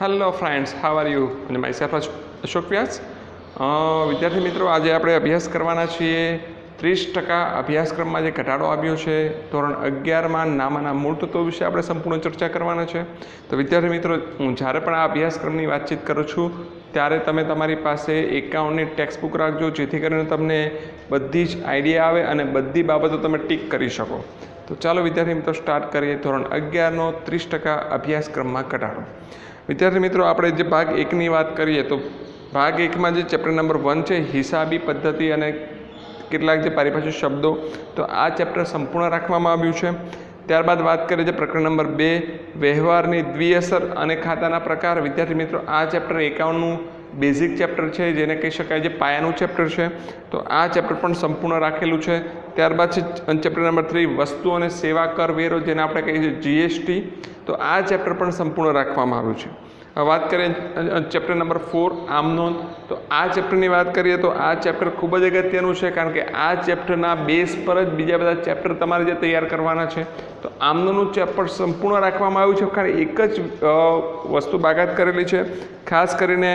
Hello friends how are you અને myself Ashok Vyas. વિદ્યાર્થી મિત્રો, આજે આપણે અભ્યાસ કરવાના છીએ. ત્રીસ ટકા અભ્યાસક્રમમાં જે ઘટાડો આવ્યો છે, ધોરણ અગિયારમાં નામાના મૂળ તત્વો વિશે આપણે સંપૂર્ણ ચર્ચા કરવાના છે. તો વિદ્યાર્થી મિત્રો, હું જ્યારે પણ આ અભ્યાસક્રમની વાતચીત કરું છું, ત્યારે તમે તમારી પાસે એકાઉન્ટની ટેક્સ્ટ બુક રાખજો, જેથી કરીને તમને બધી જ આઈડિયા આવે અને બધી બાબતો તમે ટીક કરી શકો. તો ચાલો વિદ્યાર્થી મિત્રો સ્ટાર્ટ કરીએ. ધોરણ અગિયારનો ત્રીસ ટકા અભ્યાસક્રમમાં ઘટાડો. વિદ્યાર્થી મિત્રો, આપણે જે ભાગ એકની વાત કરીએ તો ભાગ એકમાં જે ચેપ્ટર નંબર વન છે, હિસાબી પદ્ધતિ અને કેટલાક જે પારિભાષિક શબ્દો, તો આ ચેપ્ટર સંપૂર્ણ રાખવામાં આવ્યું છે. ત્યારબાદ વાત કરીએ છે પ્રકરણ નંબર બે, વ્યવહારની દ્વિઅસર અને ખાતાના પ્રકાર. વિદ્યાર્થી મિત્રો, આ ચેપ્ટર એકાઉન્ટનું બેઝિક ચેપ્ટર છે, જેને કહી શકાય જે પાયાનું ચેપ્ટર છે. તો આ ચેપ્ટર પણ સંપૂર્ણ રાખેલું છે. ત્યારબાદ છે ચેપ્ટર નંબર થ્રી વસ્તુ અને સેવા કર વેરો, જેને આપણે કહીએ છીએ જીએસટી તો આ ચેપ્ટર પણ સંપૂર્ણ રાખવામાં આવ્યું છે. વાત કરીએ ચેપ્ટર નંબર ફોર આમનોન. તો આ ચેપ્ટરની વાત કરીએ તો આ ચેપ્ટર ખૂબ જ અગત્યનું છે, કારણ કે આ ચેપ્ટરના બેઝ પર જ બીજા બધા ચેપ્ટર તમારે જે તૈયાર કરવાના છે, તો આમનોનું ચેપ્ટર સંપૂર્ણ રાખવામાં આવ્યું છે. ખાલી એક જ વસ્તુ બાગાત કરેલી છે. ખાસ કરીને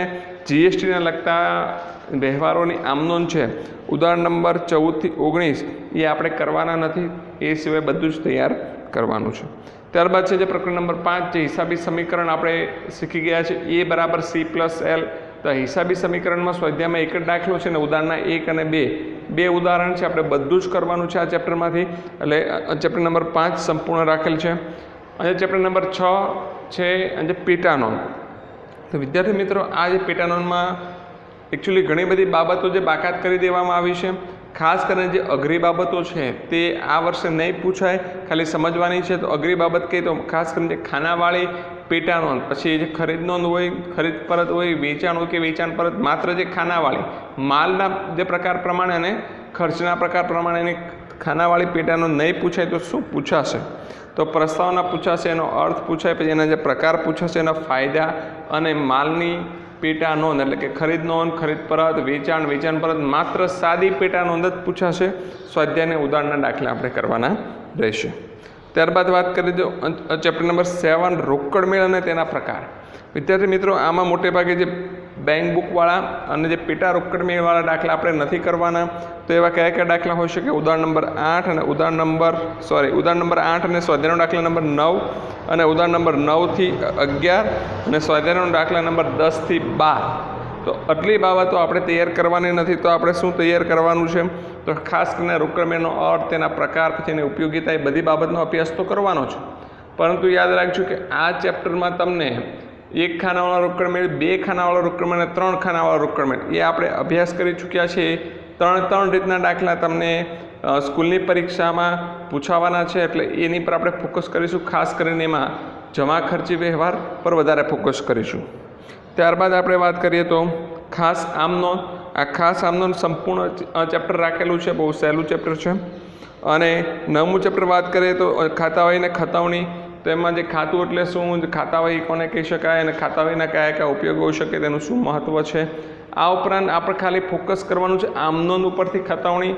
જીએસટીને લગતા વ્યવહારોની આમનોંધ છે. ઉદાહરણ નંબર ચૌદથી ઓગણીસ એ આપણે કરવાના નથી, એ સિવાય બધું જ તૈયાર કરવાનું છે. ત્યારબાદ છે જે પ્રકરણ નંબર પાંચ, જે હિસાબી સમીકરણ આપણે શીખી ગયા છે, એ બરાબર સી પ્લસ એલ તો હિસાબી સમીકરણમાં સ્વાધ્યાયમાં એક જ દાખલો છે ને ઉદાહરણના એક અને બે. બે ઉદાહરણ છે, આપણે બધું જ કરવાનું છે આ ચેપ્ટરમાંથી. એટલે ચેપ્ટર નંબર પાંચ સંપૂર્ણ રાખેલ છે. અને ચેપ્ટર નંબર છ છે જે પેટાનોન. તો વિદ્યાર્થી મિત્રો, આ જે પેટાનોનમાં એકચ્યુઅલી ઘણી બધી બાબતો જે બાકાત કરી દેવામાં આવી છે, ખાસ કરીને જે અઘરી બાબતો છે, તે આ વર્ષે નહીં પૂછાય, ખાલી સમજવાની છે. તો અઘરી બાબત કહીએ તો ખાસ કરીને જે ખાનાવાળી પેટા નોંધ પછી જે ખરીદ નોંધ હોય, ખરીદ પરત હોય, વેચાણ હોય કે વેચાણ પરત, માત્ર જે ખાનાવાળી, માલના જે પ્રકાર પ્રમાણે અને ખર્ચના પ્રકાર પ્રમાણે એની ખાનાવાળી પેટાનો નહીં પૂછાય તો શું પૂછાશે? તો પ્રસ્તાવના પૂછાશે, એનો અર્થ પૂછાય, પછી એના જે પ્રકાર પૂછાશે, એના ફાયદા અને માલની પેટા નોંધ એટલે કે ખરીદ નોંધ ખરીદ પરત, વેચાણ વેચાણ પરત, માત્ર સાદી પેટા નોંધ જ પૂછાશે સ્વાધ્યાયને ઉદાહરણના દાખલા આપણે કરવાના રહેશે. ત્યારબાદ વાત કરી દો ચેપ્ટર નંબર સેવન રોકડ મેળ અને તેના પ્રકાર. વિદ્યાર્થી મિત્રો, આમાં મોટે ભાગે જે બેંક બુકવાળા અને જે પેટા રોકડ મેળવાળા દાખલા આપણે નથી કરવાના, તો એવા કયા કયા દાખલા હોઈ શકે? ઉદાહરણ નંબર આઠ અને ઉદાહરણ નંબર સોરી ઉદાહરણ નંબર આઠ અને સ્વાધ્યાયનો દાખલા નંબર નવ અને ઉદાહરણ નંબર નવથી અગિયાર અને સ્વાધ્યાયનો દાખલા નંબર દસથી બાર. તો આટલી બાબતો આપણે તૈયાર કરવાની નથી, તો આપણે શું તૈયાર કરવાનું છે? તો ખાસ કરીને રોકડમેળનો અર્થ, તેના પ્રકાર, પછી એની ઉપયોગિતા, એ બધી બાબતનો અભ્યાસ તો કરવાનો છે પરંતુ યાદ રાખજો કે આ ચેપ્ટરમાં તમને એક ખાનાવાળા રોકડમેળ બે ખાનાવાળા રોકડમેળ અને ત્રણ ખાનાવાળા રોકડમેળ એ આપણે અભ્યાસ કરી ચૂક્યા છે. ત્રણ ત્રણ રીતના દાખલા તમને સ્કૂલની પરીક્ષામાં પૂછાવાના છે. એટલે એની પર આપણે ફોકસ કરીશું. ખાસ કરીને એમાં જમા ખર્ચી વ્યવહાર પર વધારે ફોકસ કરીશું. ત્યારબાદ આપણે વાત કરીએ તો ખાસ આમનો, આ ખાસ આમનો સંપૂર્ણ ચેપ્ટર રાખેલું છે. બહુ સહેલું ચેપ્ટર છે. અને નવમું ચેપ્ટર વાત કરીએ તો ખાતાવાહી ને ખતાવણી તો એમાં જે ખાતું એટલે શું ખાતાવાહી કોને કહી શકાય અને ખાતાવાહીના કયા કયા ઉપયોગો હોઈ શકે તેનું શું મહત્ત્વ છે? આ ઉપરાંત આપણે ખાલી ફોકસ કરવાનું છે આમનોંધ ઉપરથી ખતાવણી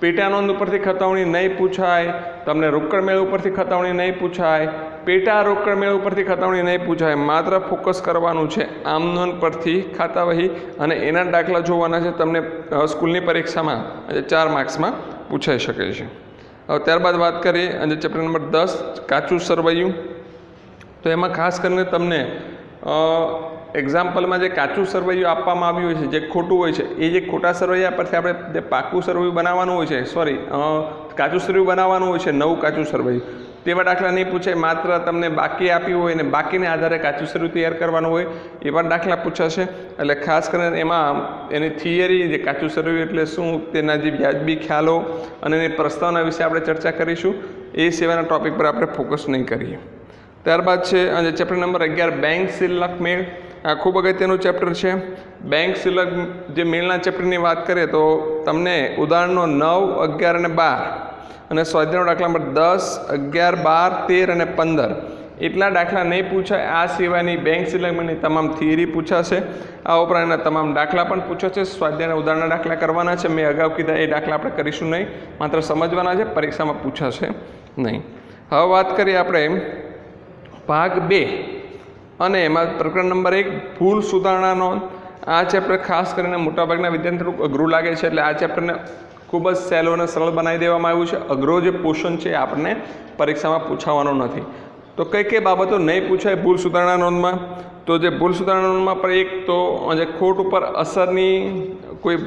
પેટા નોંધ ઉપરથી ખતવણી નહીં પૂછાય, તમને રોકડ મેળ ઉપરથી ખતવણી નહીં પૂછાય, પેટા રોકડ મેળ ઉપરથી ખતવણી નહીં પૂછાય, માત્ર ફોકસ કરવાનું છે આમ નોંધ પરથી ખાતાવહી અને એના દાખલા જોવાના છે, તમને સ્કૂલની પરીક્ષામાં ચાર માર્ક્સમાં પૂછાઈ શકે છે. હવે ત્યારબાદ વાત કરીએ અને ચેપ્ટર નંબર દસ, કાચું સરવૈયું. તો એમાં ખાસ કરીને તમને એક્ઝામ્પલમાં જે કાચું સરવૈયું આપવામાં આવ્યું હોય છે, જે ખોટું હોય છે, એ જે ખોટા સરવૈયા પરથી આપણે જે પાકું સરવૈયું બનાવવાનું હોય છે સોરી કાચું સરવૈયું બનાવવાનું હોય છે, નવું કાચું સરવૈયું. તેવા દાખલા નહીં પૂછાય, માત્ર તમને બાકી આપ્યું હોય અને બાકીને આધારે કાચું શરૂ તૈયાર કરવાનું હોય, એવા દાખલા પૂછાશે. એટલે ખાસ કરીને એમાં એની થિયરી, જે કાચું શરૂ એટલે શું, તેના જે વ્યાજબી ખ્યાલો અને એની પ્રસ્તાવના વિશે આપણે ચર્ચા કરીશું. એ સિવાયના ટોપિક પર આપણે ફોકસ નહીં કરીએ. ત્યારબાદ છે અને ચેપ્ટર નંબર અગિયાર, બેંક સિલક મેળ. આ ખૂબ અગત્યનું ચેપ્ટર છે. બેંક સિલક જે મેળના ચેપ્ટરની વાત કરીએ તો તમને ઉદાહરણો નવ, અગિયાર અને બાર અને સ્વાધ્યાયનો દાખલા નંબર દસ, અગિયાર, બાર, તેર અને પંદર. એટલા દાખલા નહીં પૂછાય, આ સિવાયની બેંક સિલકની તમામ થિયરી પૂછાશે. આ ઉપરાંત એના તમામ દાખલા પણ પૂછાશે. સ્વાધ્યાયના ઉદાહરણના દાખલા કરવાના છે. મેં અગાઉ કીધા, એ દાખલા આપણે કરીશું નહીં. માત્ર સમજવાના છે, પરીક્ષામાં પૂછાશે નહીં. હવે વાત કરીએ આપણે ભાગ બે. અને એમાં પ્રકરણ નંબર એક, ભૂલ સુધારણા નોંધ. આ ચેપ્ટર ખાસ કરીને મોટાભાગના વિદ્યાર્થી થોડુંક અઘરું લાગે છે, એટલે આ ચેપ્ટરને ખૂબ જ સહેલું અને સરળ બનાવી દેવામાં આવ્યું છે. અઘરો જે પોર્શન છે આપણને પરીક્ષામાં પૂછાવાનો નથી. તો કઈ કઈ બાબતો નહીં પૂછાય ભૂલ સુધારણા નોંધમાં? તો જે ભૂલ સુધારણા નોંધમાં પણ એક તો જે ખોટ ઉપર અસરની કોઈ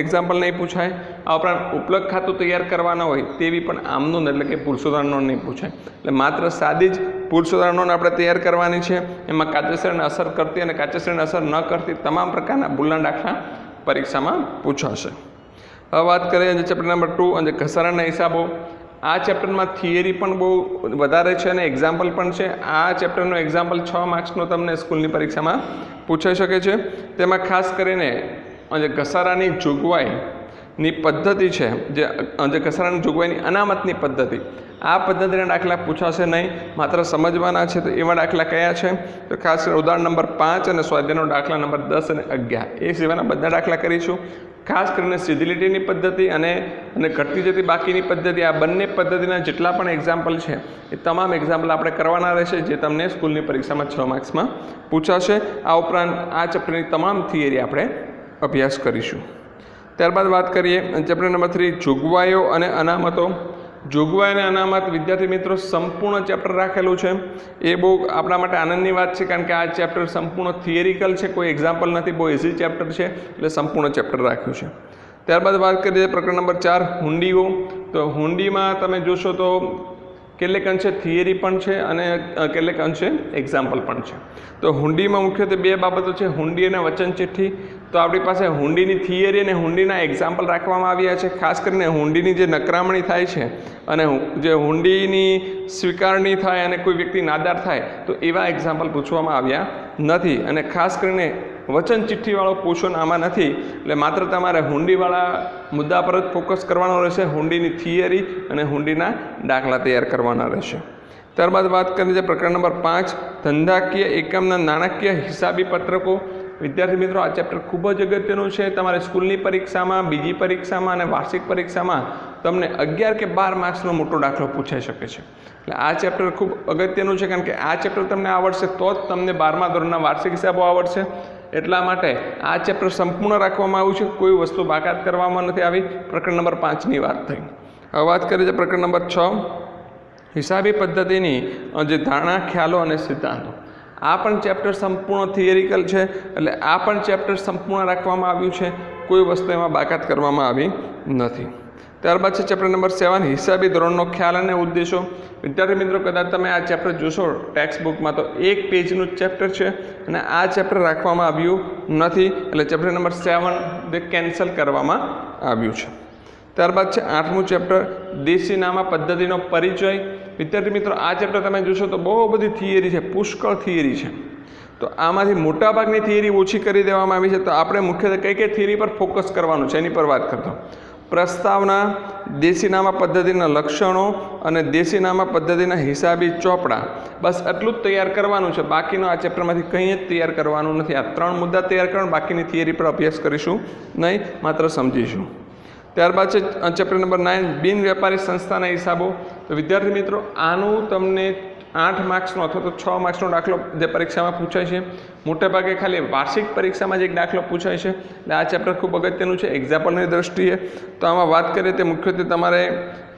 એક્ઝામ્પલ નહીં પૂછાય. આ ઉપરાંત ઉપલબ્ધ ખાતું તૈયાર કરવાના હોય તેવી પણ આમનું એટલે કે ભૂલ સુધારણા નોંધ નહીં પૂછાય. એટલે માત્ર સાદી જ ભૂલ સુધારણા નોંધ આપણે તૈયાર કરવાની છે. એમાં કાચેસરને અસર કરતી અને કાચેસરને અસર ન કરતી તમામ પ્રકારના ભૂલના દાખલા પરીક્ષામાં પૂછાશે. હવે વાત કરીએ જે ચેપ્ટર નંબર ટુ અને ઘસારાના હિસાબો. આ ચેપ્ટરમાં થિયરી પણ બહુ વધારે છે અને એક્ઝામ્પલ પણ છે. આ ચેપ્ટરનો એક્ઝામ્પલ છ માર્ક્સનો તમને સ્કૂલની પરીક્ષામાં પૂછાઈ શકે છે. તેમાં ખાસ કરીને જે ઘસારાની જોગવાઈની પદ્ધતિ છે, જે જે ઘસારાની જોગવાઈની અનામતની પદ્ધતિ. આ પદ્ધતિના દાખલા પૂછાશે નહીં, માત્ર સમજવાના છે તો એવા દાખલા કયા છે? તો ખાસ કરીને ઉદાહરણ નંબર પાંચ અને સ્વાધ્યાયનો દાખલા નંબર દસ અને અગિયાર. એ સિવાયના બધા દાખલા કરીશું. ખાસ કરીને સીધીલીટીની પદ્ધતિ અને અને ઘટતી જતી બાકીની પદ્ધતિ, આ બંને પદ્ધતિના જેટલા પણ એક્ઝામ્પલ છે, એ તમામ એક્ઝામ્પલ આપણે કરવાના રહેશે, જે તમને સ્કૂલની પરીક્ષામાં છ માર્ક્સમાં પૂછાશે. આ ઉપરાંત આ ચેપ્ટરની તમામ થિયરી આપણે અભ્યાસ કરીશું. ત્યારબાદ વાત કરીએ ચેપ્ટર નંબર થ્રી, જોગવાઈઓ અને અનામતો. જોગવાઈ અને અનામત વિદ્યાર્થી મિત્રો સંપૂર્ણ ચેપ્ટર રાખેલું છે. એ બહુ આપણા માટે આનંદની વાત છે કારણ કે આ ચેપ્ટર સંપૂર્ણ થિયરિકલ છે, કોઈ એક્ઝામ્પલ નથી, બહુ ઇઝી ચેપ્ટર છે, એટલે સંપૂર્ણ ચેપ્ટર રાખ્યું છે. ત્યારબાદ વાત કરીએ પ્રકરણ નંબર ચાર, હુંડીઓ. તો હુંડીમાં તમે જોશો તો કેટલેક અંશે થિયરી પણ છે અને કેટલેક અંશે એક્ઝામ્પલ પણ છે. તો હુંડીમાં મુખ્યત્વે બે બાબતો છે, હુંડી અને વચન ચિઠ્ઠી તો આપણી પાસે હુંડીની થિયરી અને હુંડીના એક્ઝામ્પલ રાખવામાં આવ્યા છે. ખાસ કરીને હુંડીની જે નકરામણી થાય છે અને જે હુંડીની સ્વીકારણી થાય અને કોઈ વ્યક્તિ નાદાર થાય, તો એવા એક્ઝામ્પલ પૂછવામાં આવ્યા નથી. અને ખાસ કરીને વચન ચિઠ્ઠીવાળો પોષણ આમાં નથી, એટલે માત્ર તમારે હુંડીવાળા મુદ્દા પર જ ફોકસ કરવાનો રહેશે, હુંડીની થિયરી અને હુંડીના દાખલા તૈયાર કરવાના રહેશે. ત્યારબાદ વાત કરીએ છીએ પ્રકરણ નંબર પાંચ, ધંધાકીય એકમના નાણાકીય હિસાબી પત્રકો વિદ્યાર્થી મિત્રો, આ ચેપ્ટર ખૂબ જ અગત્યનું છે. તમારે સ્કૂલની પરીક્ષામાં, બીજી પરીક્ષામાં અને વાર્ષિક પરીક્ષામાં તમને અગિયાર કે બાર માર્ક્સનો મોટો દાખલો પૂછાઈ શકે છે. એટલે આ ચેપ્ટર ખૂબ અગત્યનું છે, કારણ કે આ ચેપ્ટર તમને આવડશે તો જ તમને બારમા ધોરણના વાર્ષિક હિસાબો આવડશે. એટલા માટે આ ચેપ્ટર સંપૂર્ણ રાખવામાં આવ્યું છે. કોઈ વસ્તુ બાકાત કરવામાં નથી આવી. પ્રકરણ નંબર પાંચની વાત થઈ. હવે વાત કરીએ છીએ પ્રકરણ નંબર છ. હિસાબી પદ્ધતિની જે ધારણા, ખ્યાલો અને સિદ્ધાંતો. આ પણ ચેપ્ટર સંપૂર્ણ થિયરિકલ છે. એટલે આ પણ ચેપ્ટર સંપૂર્ણ રાખવામાં આવ્યું છે. કોઈ વસ્તુ એમાં બાકાત કરવામાં આવી નથી. ત્યારબાદ છે ચેપ્ટર નંબર સેવન હિસાબી ધોરણનો ખ્યાલ અને ઉદ્દેશો. વિદ્યાર્થી મિત્રો, કદાચ તમે આ ચેપ્ટર જોશો ટેક્સ્ટ બુકમાં તો એક પેજનું ચેપ્ટર છે અને આ ચેપ્ટર રાખવામાં આવ્યું નથી. એટલે ચેપ્ટર નંબર સેવન તે કેન્સલ કરવામાં આવ્યું છે. ત્યારબાદ છે આઠમું ચેપ્ટર દેશી નામા પદ્ધતિનો પરિચય. વિદ્યાર્થી મિત્રો, આ ચેપ્ટર તમે જોશો તો બહુ બધી થિયરી છે, પુષ્કળ થિયરી છે. તો આમાંથી મોટાભાગની થિયરી ઓછી કરી દેવામાં આવી છે, તો આપણે મુખ્યત્વે કઈ કઈ થિયરી પર ફોકસ કરવાનું છે, એની પર વાત કરતો. પ્રસ્તાવના, દેશીનામા પદ્ધતિના લક્ષણો અને દેશીનામા પદ્ધતિના હિસાબી ચોપડા. બસ એટલું જ તૈયાર કરવાનું છે, બાકીનું આ ચેપ્ટરમાંથી કંઈ જ તૈયાર કરવાનું નથી. આ ત્રણ મુદ્દા તૈયાર કરવાનું, બાકીની થિયરી પર અભ્યાસ કરીશું નહીં, માત્ર સમજીશું. ત્યારબાદ છે ચેપ્ટર નંબર નાઇન બિન વેપારી સંસ્થાના હિસાબો. તો વિદ્યાર્થી મિત્રો, આનું તમને આઠ માર્ક્સનો અથવા તો છ માર્ક્સનો દાખલો જે પરીક્ષામાં પૂછાય છે મોટેભાગે ખાલી વાર્ષિક પરીક્ષામાં જ એક દાખલો પૂછાય છે. એટલે આ ચેપ્ટર ખૂબ અગત્યનું છે એક્ઝામ્પલની દ્રષ્ટિએ. તો આમાં વાત કરીએ તે મુખ્યત્વે તમારે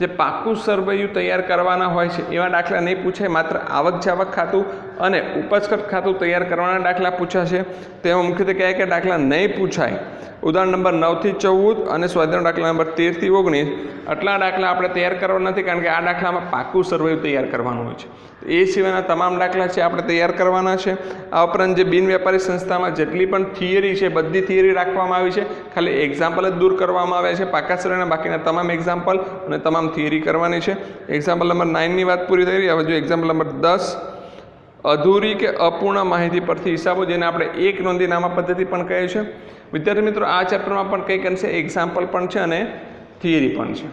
જે પાકું સરવૈયું તૈયાર કરવાના હોય છે, એવા દાખલા નહીં પૂછાય, માત્ર આવક જાવક ખાતું અને ઉપજ ખર્ચ ખાતું તૈયાર કરવાના દાખલા પૂછાશે તેમાં મુખ્યત્વે કયા કયા દાખલા નહીં પૂછાય? ઉદાહરણ નંબર નવથી ચૌદ અને સ્વાધ્યાયનો દાખલા નંબર તેરથી ઓગણીસ. આટલા દાખલા આપણે તૈયાર કરવા નથી, કારણ કે આ દાખલામાં પાકું સરવૈયું તૈયાર કરવાનું હોય છે. એ સિવાયના તમામ દાખલા છે, આપણે તૈયાર કરવાના છે. આ ઉપરાંત જે બિન વેપારી સંસ્થામાં જેટલી પણ થિયરી છે, બધી થિયરી રાખવામાં આવી છે. ખાલી એક્ઝામ્પલ જ દૂર કરવામાં આવ્યા છે, પાકા સર્વેના બાકીના તમામ એક્ઝામ્પલ અને તમામ થિયરી કરવાની છે. એક્ઝામ્પલ નંબર નાઇનની વાત પૂરી થઈ રહી હવે જો એક્ઝામ્પલ નંબર દસ, અધૂરી કે અપૂર્ણ માહિતી પરથી હિસાબો, જેને આપણે એક નોંધી નામા પદ્ધતિ પણ કહે છે. વિદ્યાર્થી મિત્રો, આ ચેપ્ટરમાં પણ કંઈક અંશે એક્ઝામ્પલ પણ છે અને થિયરી પણ છે.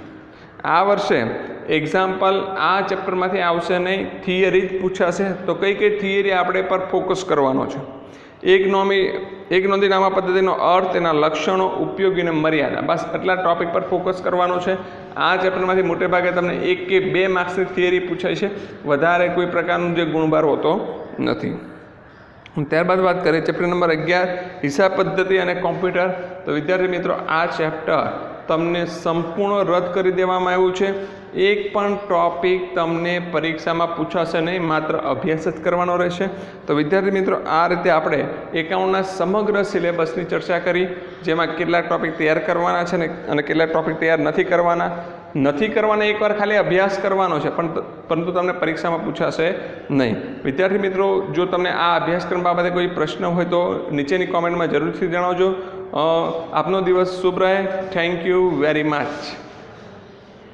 આ વર્ષે એક્ઝામ્પલ આ ચેપ્ટરમાંથી આવશે નહીં. થિયરી જ પૂછાશે. તો કઈ કઈ થિયરી આપણે પર ફોકસ કરવાનો છે? એક નોમી પદ્ધતિનો અર્થ, તેના લક્ષણો, ઉપયોગી અને મર્યાદા. બસ એટલા ટોપિક પર ફોકસ કરવાનો છે. આ ચેપ્ટરમાંથી મોટે ભાગે તમને એક કે બે માર્ક્સની થિયરી પૂછાય છે. વધારે કોઈ પ્રકારનું જે ગુણભાર હોતો નથી. ત્યારબાદ વાત કરીએ ચેપ્ટર નંબર અગિયાર, હિસાબ પદ્ધતિ અને કોમ્પ્યુટર. તો વિદ્યાર્થી મિત્રો, આ ચેપ્ટર તમને સંપૂર્ણ રદ કરી દેવામાં આવ્યું છે. એક પણ ટોપિક તમને પરીક્ષામાં પૂછાશે નહીં, માત્ર અભ્યાસ જ કરવાનો રહેશે. તો વિદ્યાર્થી મિત્રો, આ રીતે આપણે એકાઉન્ટના સમગ્ર સિલેબસની ચર્ચા કરી, જેમાં કેટલાક ટોપિક તૈયાર કરવાના છે ને, અને કેટલાક ટોપિક તૈયાર નથી કરવાના. નથી કરવાના, એકવાર ખાલી અભ્યાસ કરવાનો છે, પણ પરંતુ તમને પરીક્ષામાં પૂછાશે નહીં. વિદ્યાર્થી મિત્રો, જો તમને આ અભ્યાસક્રમ બાબતે કોઈ પ્રશ્ન હોય તો નીચેની કોમેન્ટમાં જરૂરથી જણાવજો. આપનો દિવસ શુભ રહે. Thank you very much.